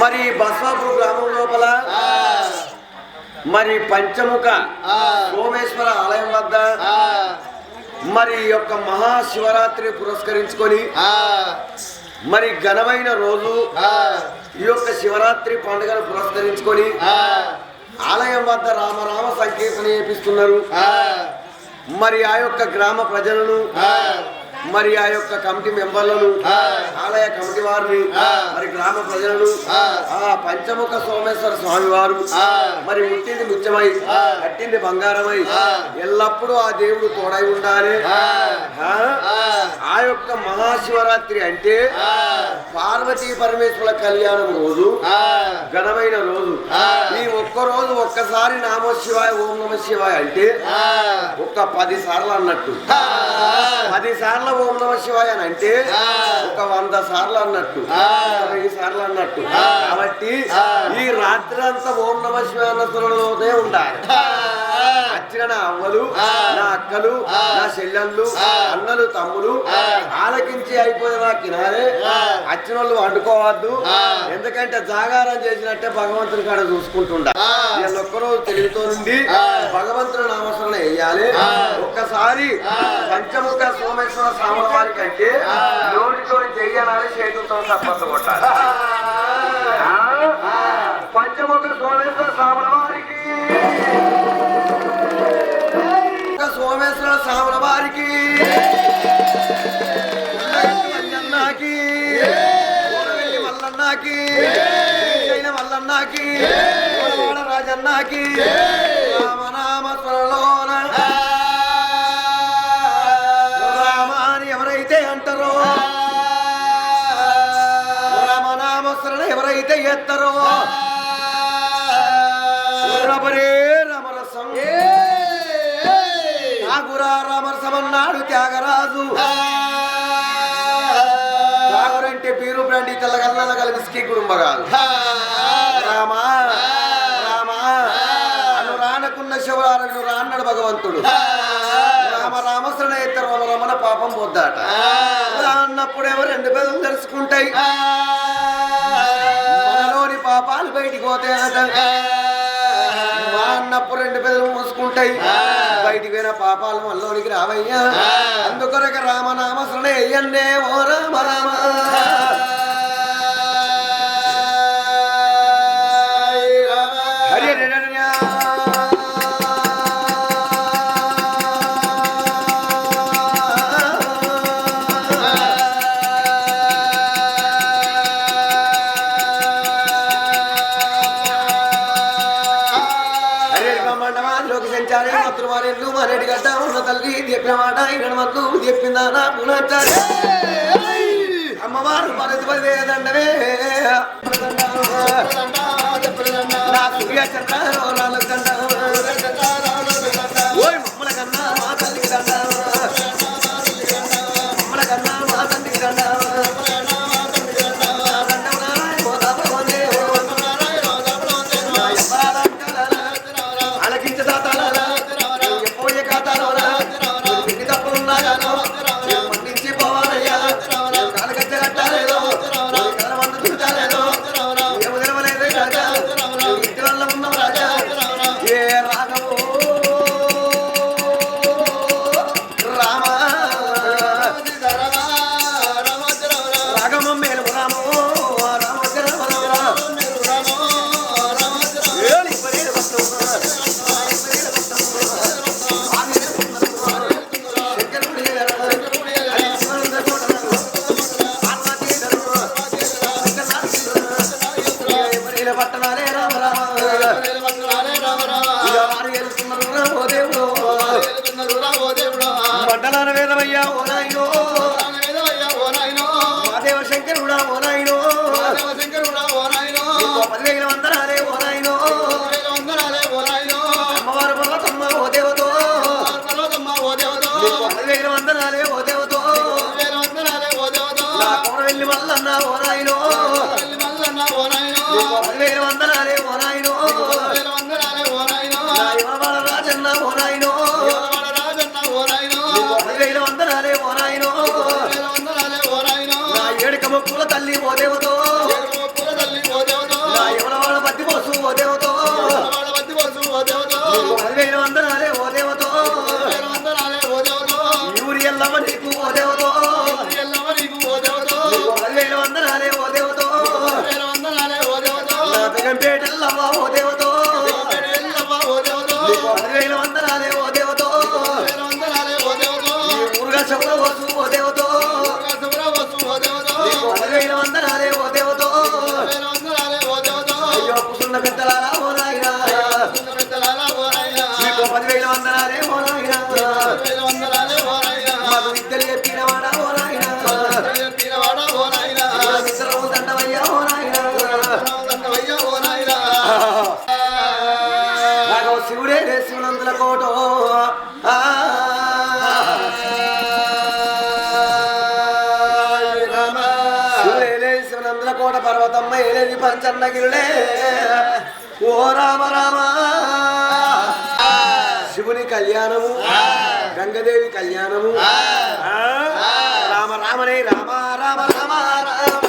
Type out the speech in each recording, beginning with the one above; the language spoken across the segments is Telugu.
మరి బస్వాపూర్ గ్రామం లోపల? మరి పంచముఖ సోమేశ్వర ఆలయం వద్ద? మరి యొక్క మహాశివరాత్రి పురస్కరించుకొని? మరి ఘనమైన రోజు ఈ యొక్క శివరాత్రి పండుగను పురస్కరించుకొని ఆలయం వద్ద రామరామ సంకీర్తన చేపిస్తున్నారు. మరి ఆ యొక్క గ్రామ ప్రజలను మరి ఆ యొక్క కమిటీ మెంబర్లను ఆలయ కమిటీ వారిని మరి గ్రామ ప్రజలను ఆ. పంచముఖ సోమేశ్వర స్వామి వారు మరి ముట్టింది ముత్యమై కట్టింది బంగారమై ఎల్లప్పుడూ ఆ దేవుడు తోడై ఉండాలి. ఆ? ఆ. యొక్క మహాశివరాత్రి అంటే పార్వతీ పరమేశ్వర కళ్యాణం రోజు ఘనమైన రోజు. ఈ ఒక్క రోజు ఒక్కసారి నామో శివాయ ఓం నమ శివాయ అంటే ఒక్క పది సార్లు అన్నట్టు. పది సార్లు ఓం నమ శివాయ అని అంటే ఒక వంద సార్లు అన్నట్టు. వెయ్యి సార్లు అన్నట్టు. కాబట్టి ఈ రాత్రి అంతా ఓం నమ స్వరంలోనే ఉండాలి వచ్చిన నా అవ్వలు నా అక్కలు నా చెల్లెళ్ళు అన్నలు తమ్ములు ఆలకించి అయిపోయిన నా కినారే. వచ్చిన వాళ్ళు వండుకోవద్దు. ఎందుకంటే జాగారం చేసినట్టే భగవంతుని కాడ చూసుకుంటుండ. వీళ్ళు ఒక్కరోజు తెలివితో నుండి భగవంతుని నామస్మరణ వేయాలి ఒక్కసారి పంచముఖ సోమేశ్వర స్వామి వారికి అంటే నోటితో చెయ్యాలని చేతులతో తప్పదు కొట్టాలి. పంచముఖ సోమేశ్వర స్వామి వారికి. సోమేశ్వర స్వాముల వారికి. మల్లన్నకి మల్లన్నాకి మల్లన్నకి శ్రీశైల మల్లన్నకి కోరవాడ ఎవరైతే ఎత్తారో? రమరే రమరసం. ఠాకురా రామరసమన్నాడు త్యాగరాజు. ఠాకురంటే పీరు బ్రాండి తెల్లగల్ల కలిసి కుటుంబరాలు రామా రామా అను రానకున్న శివరాలను రాన్నాడు భగవంతుడు. రామ రామశ్రణ ఎత్త రమ రమణ పాపం పొద్దాట. అన్నప్పుడేమో రెండు పెదవులు తెరుచుకుంటాయి బయటికి మా అన్నప్పుడు రెండు పెదవులు మూసుకుంటాయి. బయటికి పోయిన పాపాలు మనలోనికి రావయ్యా. అందుకొరక రామనామ అయ్యండే. ఓ రామ రామ. చెప్పిన మాట ఇక్కడ మత్తు చెప్పిందా నా పునాచారే అమ్మవారు పదతి పదే దండవే నా సూర్య చంద్ర Come on, శివనందుల కోటో. శివనందుల కోట పర్వతమ్మ ఏలేది పంచన్నగిరులే ఓ రామ రామ. శివుని కళ్యాణము గంగదేవి కళ్యాణము. రామ రామనే రామ రామ రామ రామ.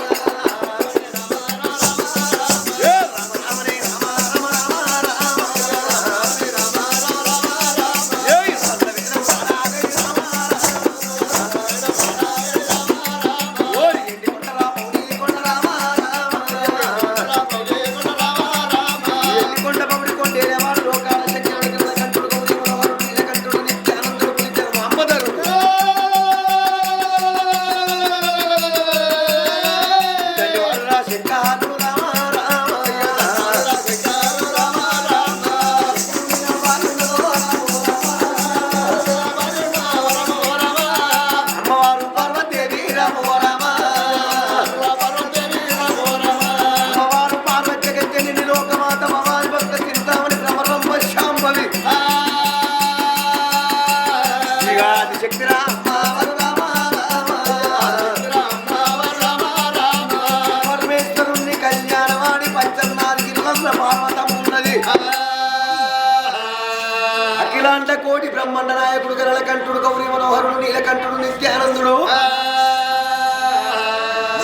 నీలకంఠుడు నిత్యానందుడు.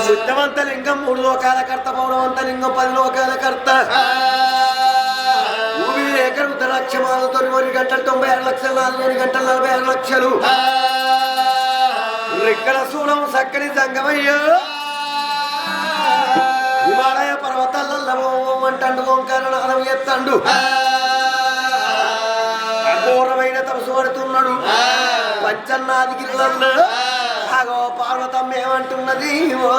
బుద్ధవంత లింగం మూడు లోకాల కర్త పౌరవంత లింగం పది లోకాల కర్త. తొమ్మిది గంటలు తొంభై ఆరు లక్షలు నాలుగు గంటలు నలభై ఆరు లక్షలు. రెక్కల సూలం సక్కని సంగమయ్యో. హిమాలయ పర్వతాలలో అంటండు ఓంకారనాదం ఎత్తండు. అఘోరమైన తపసు పడుతున్నాడు పంచన్నాది గిరిలలో అగో పార్వతం ఏమంటున్నది? ఓ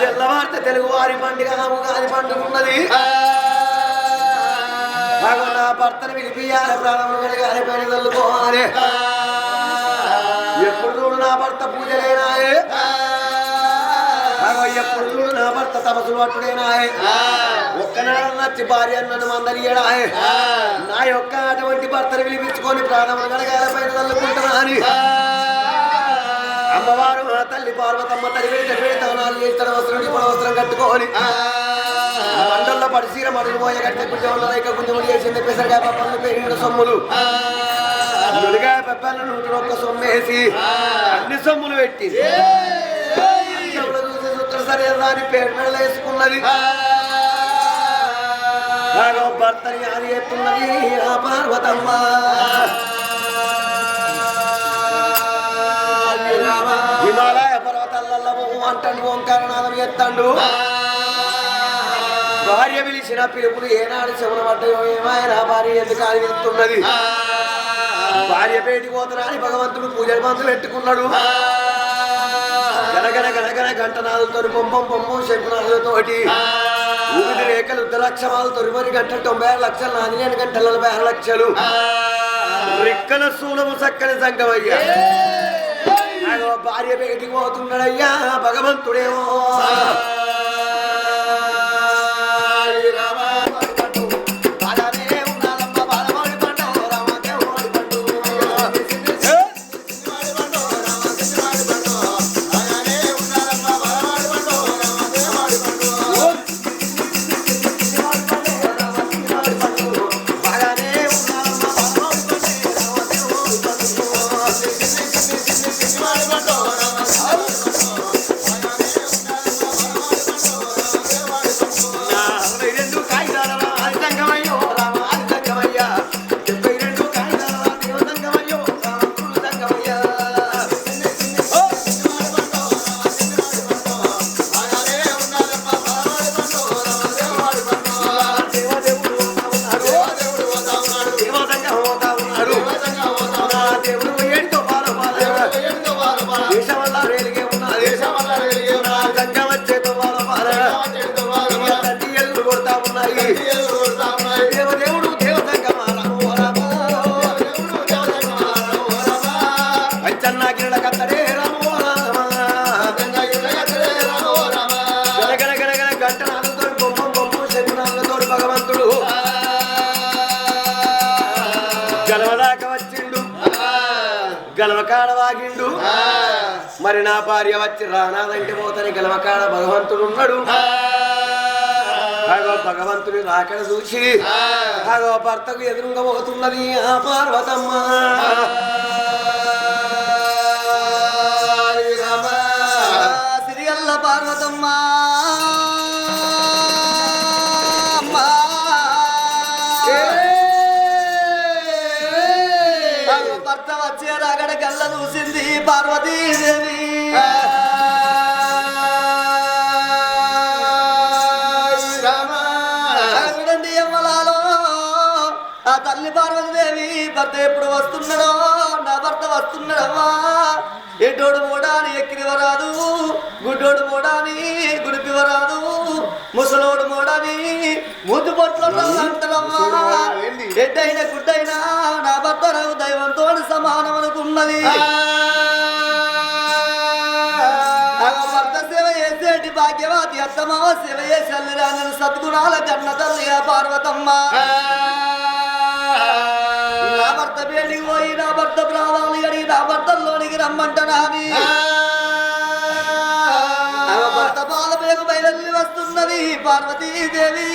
తెల్లవారితే తెలుగు వారి పండుగ ఉగాది పండుగ ఉన్నది. అగో నా భర్తను విలిపియాలి ప్రాణములు కడగాలి పైన తల్లుకోవాలి ఎప్పుడు చూడు నా భర్త పూజలేనాయే అగో ఎప్పుడు చూడు భర్త తపసులు పట్టుడేనాయే ఒక్కనాడు నచ్చి భార్య నన్ను మందలియడాయే నా యొక్క అటువంటి భర్తను పిలిపించుకొని ప్రాణములు కడగాలి పైన తల్లుకుంటున్నా అని. అమ్మవారు మా తల్లి పార్వతమ్మ తల్లి తవనాలు చేస్తాడు వస్త్రం ఇప్పుడు వస్త్రం కట్టుకోని మండల్లో పడిసీర మడుగు పోయ కట్టే కొంచెం రేఖ కొంచెం చేసింది పెసరగా పప్పలు పెరిగిన సొమ్ములు. నుడిగా పెప్పలు నూట ఒక్క సొమ్మేసి అన్ని సొమ్ములు పెట్టి అద్దంలో పేరు మెడలు వేసుకున్నది భర్తని అని ఎత్తున్నది ఆ పార్వతమ్మ. హిమాలయ పర్వతాలలో అంటాడు ఓంకారనాథం ఎత్తండు. భార్య పిలిచిన పిలుపులు ఏనాడు శవన పడ్డాయో ఏమైనా భార్య ఎందుకు అని వెళ్తున్నది భార్య పేటి పోతరాని భగవంతుడు పూజలు మందులు పెట్టుకున్నాడు గనగన గనగన గంటనాలతో పొంపం పొంపం శంకునాలతోటి ఊపిరి రేఖలు ఉత్తలక్షమాలు తొలిమరి గంటలు తొంభై ఆరు లక్షలు నాది నేను గంటల నలభై ఆరు లక్షలు. రిక్కల సూలము చక్కని సంగమయ్యా భార్య బయటికి పోతున్నాడయ్యా భగవంతుడేమో. భార్య వచ్చి రానాదంటే పోతని గెలవకాడ భగవంతుడు ఉన్నాడు అగో భగవంతుని రాకడ చూసి అగో భర్తకు ఎదురుగా పోతున్నది ఆ పార్వతమ్మ. సిరియల్ల పార్వతమ్మ. భర్త వచ్చే రాగడ కళ్ళ చూసింది పార్వతీదేవి. పార్వతీదేవి భర్త ఎప్పుడు వస్తున్నాడో నా భర్త వస్తున్నాడమ్మా. ఎడ్డోడు మోడాని ఎక్కిరివరాదు గుడ్డోడు మోడాని గుడిపివరాదు ముసలోడు మోడాని ముద్దు పొట్లు అంటారమ్మా ఎడ్డైన గుడ్డైనా నా భర్త నాకు దైవంతో సమానం అనుకున్నది. చేసేటి భాగ్యవాది అత్తమావ సేవ చేసి అల్లిరాని సద్గుణాల కన్న తల్లి పార్వతమ్మ. నా భర్త పెళ్ళికి పోయి నా భర్త ప్రాణాలు అడిగి నా భర్తల్లోనికి రమ్మంటనాని భర్త బయలుదేరి వస్తున్నది పార్వతీదేవి.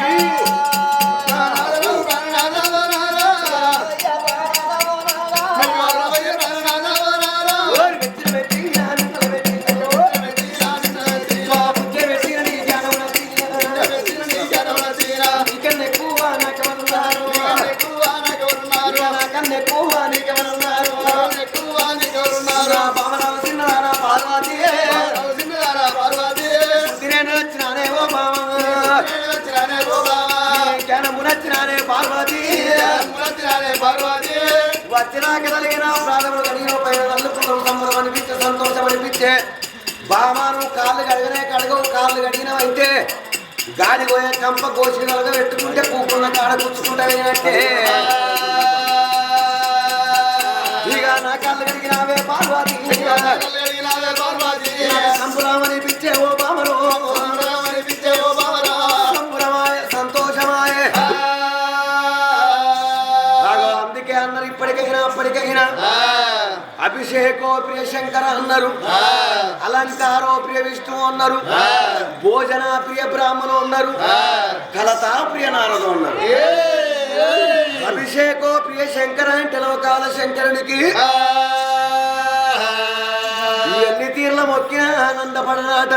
పార్వతి ఓరి కదలిగిన ప్రాణములు కడిగిన పైన తల్లుకుందరు తమ్ములు అనిపించే సంతోషం అనిపించే బామాను కాళ్ళు కడిగినే కడగవు కాళ్ళు కడిగినవైతే గాలి పోయే చంప గోసి కలగ పెట్టుకుంటే పూకున్న కాడ కూర్చుకుంటా అంటే ఇక నా కాళ్ళు కడిగినావే పార్వాతి. సంపురామని పిచ్చే ఓ అభిషేకో ప్రియ శంకర అన్నారు. అలంకారో ప్రియ విష్ణు అన్నారు. భోజన ప్రియ బ్రాహ్మణు అన్నారు. కలతా ప్రియ నారదు అన్నారు. అభిషేకో ప్రియ శంకర అంటే లోకాల శంకరునికి ఎన్ని తీర్ల మొక్కిన ఆనందపడనాట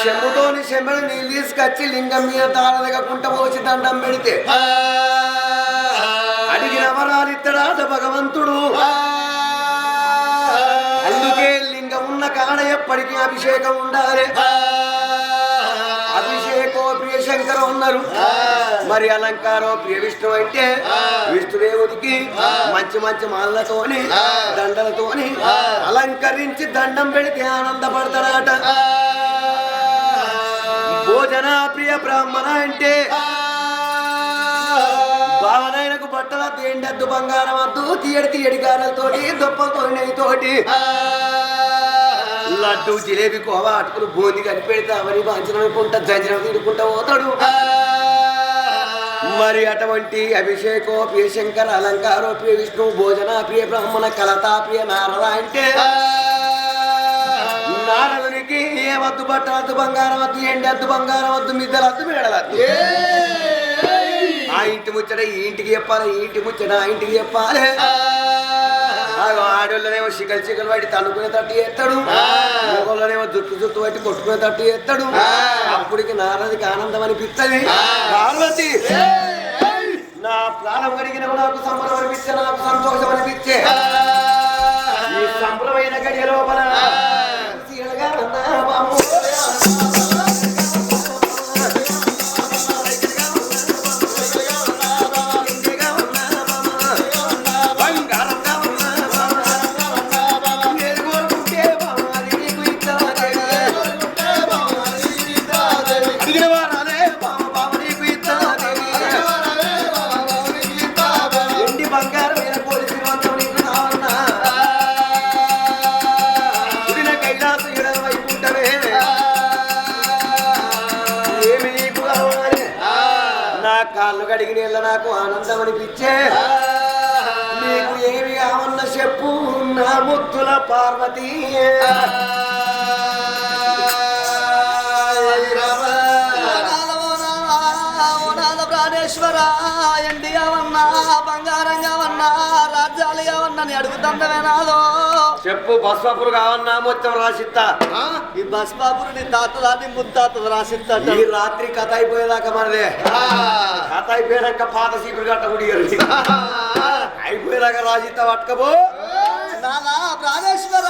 చెంబుతోని చెంబడి నీళ్ళు తీసుకొచ్చి లింగం మీద తాళదగా కుంట పోసి దండం పెడితే అడిగిన వరాలు ఇత్తడాట భగవంతుడు కాడ ఎప్పటికీ అభిషేకం ఉండాలి. అభిషేకో ప్రియ శంకర ఉన్నారు మరి అలంకారో ప్రియ విష్ణు అంటే విష్ణుదేవుడికి మంచి మంచి మాలతోని దండలతోని అలంకరించి దండం పెడితే ఆనందపడతాడట భోజన ప్రియ బ్రాహ్మణ అంటే భావనైనకు బట్టల తేండద్దు బంగారం వద్దు తీయడి తీయడి గారెలతోటి దుప్పలతో నెయ్యితోటి. లడ్డు జిలేబీ కోవా అటుకులు బూంది కనిపెడితే అవని వాంచనం అనుకుంటా జంజనం తిడుకుంటా పోతాడు. మరి అటువంటి అభిషేకో ప్రియ శంకర అలంకారో ప్రియ విష్ణు భోజన ప్రియ బ్రాహ్మణ కలతా ప్రియ నారద అంటే నారదునికి ఏ వద్దు బట్ట వద్దు బంగారం వద్దు ఎండి వద్దు బంగారం వద్దు మిద్దలు వద్దు మేడలద్దు ఆ ఇంటి ముచ్చట ఈ ఇంటికి చెప్పాలి ఈ ఇంటి ముచ్చట ఆ ఇంటికి చెప్పాలి. ఆడోళ్ళనేమో చికలు చికలు పట్టి తన్నుకునే తట్టు చేస్తాడు మగోళ్ళనేమో జుట్టు జుట్టు పట్టి కొట్టుకునే తట్టు చేస్తాడు అప్పటికి నారదికి ఆనందం అనిపిస్తుంది పార్వతి నా ప్రాణం కలిగిన నాకు సంబరం అనిపించే నాకు సంతోషం అనిపించే సంబరమైన గడియ లోపల కడిగిన నాకు ఆనందం అనిపించే నీకు ఏమి కావన్న చెప్పు నా ముద్దుల పార్వతి. ప్రాణేశ్వర ఎండిగా ఉన్నా బంగారంగా ఉన్నా రాజ్యాలుగా ఉన్నా అడుగుతుందమే నాదో చెప్పు బస్వాపురు కావన్నా మొత్తం రాసిత్తా ఈ బస్ బాబుని తాతదాన్ని ముత్తాత రాసిస్తాడు ఈ రాత్రి కథ అయిపోయేదాకా మనదే. కథ అయిపోయాక పాత సీపులు గట్ట గుడిగారు అయిపోయేదాకా రాసిత్తా పట్టుకపో నానా ప్రాణేశ్వర.